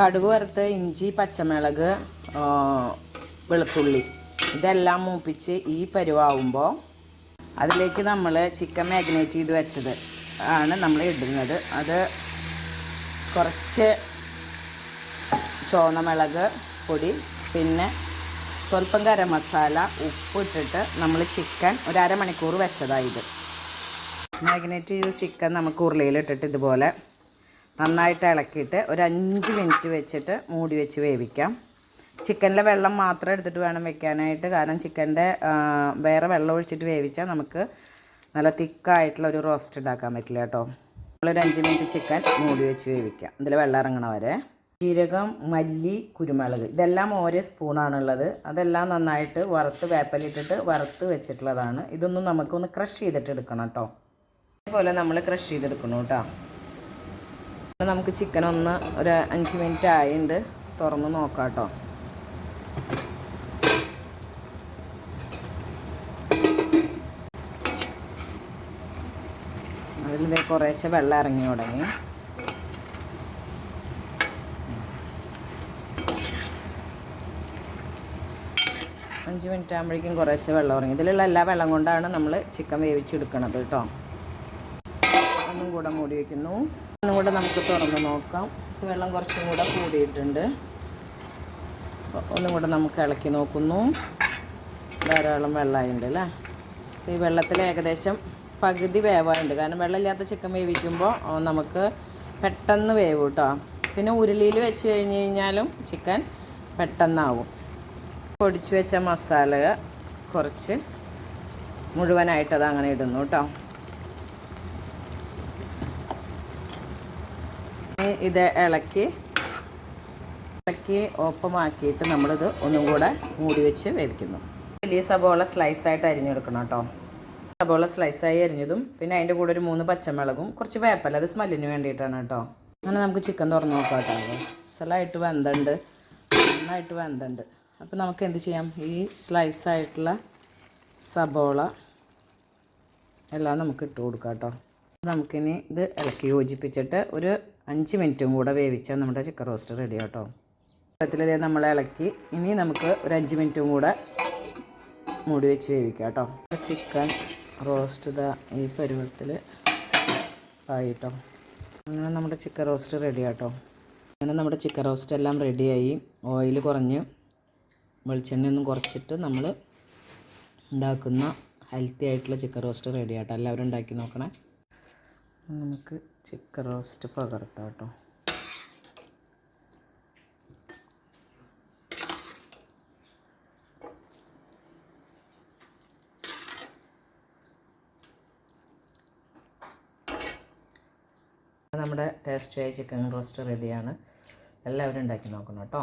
കടുക് വറുത്ത് ഇഞ്ചി പച്ചമുളക് വെളുത്തുള്ളി ഇതെല്ലാം മൂപ്പിച്ച് ഈ പരുവാകുമ്പോൾ അതിലേക്ക് നമ്മൾ ചിക്കൻ മാഗ്നേറ്റ് ചെയ്ത് വെച്ചത് ആണ് നമ്മൾ ഇടുന്നത്. അത് കുറച്ച് ചോന്ന മുളക് പൊടി പിന്നെ സ്വല്പം ഗരം മസാല ഉപ്പ് ഇട്ടിട്ട് നമ്മൾ ചിക്കൻ ഒരു അരമണിക്കൂർ വെച്ചതായത് മാഗ്നേറ്റ് ചെയ്ത ചിക്കൻ നമുക്ക് ഉരുളിയിലിട്ടിട്ട് ഇതുപോലെ നന്നായിട്ട് ഇളക്കിയിട്ട് ഒരു അഞ്ച് മിനിറ്റ് വെച്ചിട്ട് മൂടി വെച്ച് വേവിക്കാം. ചിക്കനിലെ വെള്ളം മാത്രം എടുത്തിട്ട് വേണം വെക്കാനായിട്ട്. കാരണം ചിക്കന്റെ വേറെ വെള്ളം ഒഴിച്ചിട്ട് വേവിച്ചാൽ നമുക്ക് നല്ല തിക്കായിട്ടുള്ള ഒരു റോസ്റ്റ് ഉണ്ടാക്കാൻ പറ്റില്ല കേട്ടോ. നമ്മളൊരു അഞ്ച് മിനിറ്റ് ചിക്കൻ മൂടി വെച്ച് വേവിക്കാം. ഇതിൽ വെള്ളം ഇറങ്ങണ വരെ. ജീരകം മല്ലി കുരുമുളക് ഇതെല്ലാം ഓരോ സ്പൂണാണുള്ളത്. അതെല്ലാം നന്നായിട്ട് വറുത്ത് വേപ്പലിട്ടിട്ട് വറുത്ത് വെച്ചിട്ടുള്ളതാണ്. ഇതൊന്നും നമുക്കൊന്ന് ക്രഷ് ചെയ്തിട്ട് എടുക്കണം കേട്ടോ. അതേപോലെ നമ്മൾ ക്രഷ് ചെയ്തെടുക്കണം കേട്ടോ. നമുക്ക് ചിക്കൻ ഒന്ന് ഒരു അഞ്ച് മിനിറ്റ് ആയിണ്ട്. തുറന്ന് നോക്കാം കേട്ടോ അതിൽ കുറേശ്ശെ വെള്ളം ഇറങ്ങി തുടങ്ങി. അഞ്ച് മിനിറ്റ് ആകുമ്പോഴേക്കും കുറേശ്ശെ വെള്ളം ഇറങ്ങി. ഇതിലുള്ള എല്ലാ വെള്ളം കൊണ്ടാണ് നമ്മൾ ചിക്കൻ വേവിച്ചെടുക്കണത് കേട്ടോ. ഒന്നും കൂടെ മൂടി വയ്ക്കുന്നു ഒന്നും കൂടെ നമുക്ക് തുറന്ന് നോക്കാം. വെള്ളം കുറച്ചും കൂടെ കൂടിയിട്ടുണ്ട്. ഒന്നും കൂടെ നമുക്ക് ഇളക്കി നോക്കുന്നു. ധാരാളം വെള്ളമായിട്ടുണ്ട് അല്ലേ? ഈ വെള്ളത്തിൽ ഏകദേശം പകുതി വേവായുണ്ട്. കാരണം വെള്ളമില്ലാത്ത ചിക്കൻ വേവിക്കുമ്പോൾ നമുക്ക് പെട്ടെന്ന് വേവ് കേട്ടോ പിന്നെ ഉരുളിയിൽ വെച്ച് കഴിഞ്ഞ് കഴിഞ്ഞാലും ചിക്കൻ പെട്ടെന്നാവും. പൊടിച്ചു വെച്ച മസാല കുറച്ച് മുഴുവനായിട്ടത് അങ്ങനെ ഇടുന്നു കേട്ടോ ഇത് ഇളക്കി ഇളക്കി ഓപ്പമാക്കിയിട്ട് നമ്മളിത് ഒന്നും കൂടെ മൂടി വെച്ച് വേവിക്കുന്നു. വലിയ സബോള സ്ലൈസായിട്ട് അരിഞ്ഞെടുക്കണം കേട്ടോ. സബോള സ്ലൈസായി അരിഞ്ഞതും പിന്നെ അതിന്റെ കൂടെ ഒരു മൂന്ന് പച്ചമുളകും കുറച്ച് വേപ്പല. അത് സ്മെല്ലിന് വേണ്ടിയിട്ടാണ് കേട്ടോ. അങ്ങനെ നമുക്ക് ചിക്കൻ തുറന്ന് നോക്കാം കേട്ടോ. സ്ഥലമായിട്ട് വെന്തുണ്ട്. നന്നായിട്ട് വെന്തുണ്ട്. അപ്പോൾ നമുക്ക് എന്ത് ചെയ്യാം? ഈ സ്ലൈസായിട്ടുള്ള സബോള എല്ലാം നമുക്ക് ഇട്ട് കൊടുക്കാം കേട്ടോ. നമുക്കിനി ഇത് ഇളക്കി യോജിപ്പിച്ചിട്ട് ഒരു അഞ്ച് മിനിറ്റും കൂടെ വേവിച്ചാൽ നമ്മുടെ ചിക്കൻ റോസ്റ്റ് റെഡി വെള്ളത്തിൽ ഇതേ നമ്മൾ ഇളക്കി. ഇനി നമുക്ക് ഒരു അഞ്ച് മിനിറ്റും കൂടെ മൂടി വെച്ച് വേവിക്കാം കേട്ടോ. ചിക്കൻ റോസ്റ്റ് ഇതാ ഈ പരുവത്തിൽ ആയിട്ടോ. അങ്ങനെ നമ്മുടെ ചിക്കൻ റോസ്റ്റ് റെഡി ആട്ടോ. അങ്ങനെ നമ്മുടെ ചിക്കൻ റോസ്റ്റ് എല്ലാം റെഡിയായി ഓയിൽ കുറഞ്ഞ് വെളിച്ചെണ്ണയൊന്നും കുറച്ചിട്ട് നമ്മൾ ഉണ്ടാക്കുന്ന ഹെൽത്തി ആയിട്ടുള്ള ചിക്കൻ റോസ്റ്റ് റെഡി ആട്ടോ. എല്ലാവരും ഉണ്ടാക്കി നോക്കണേ. നമുക്ക് ചിക്കൻ റോസ്റ്റ് പകർത്താം കേട്ടോ നമ്മുടെ ടേസ്റ്റിയായ ചിക്കൻ റോസ്റ്റ് റെഡിയാണ് എല്ലാവരും ഉണ്ടാക്കി നോക്കണം കേട്ടോ.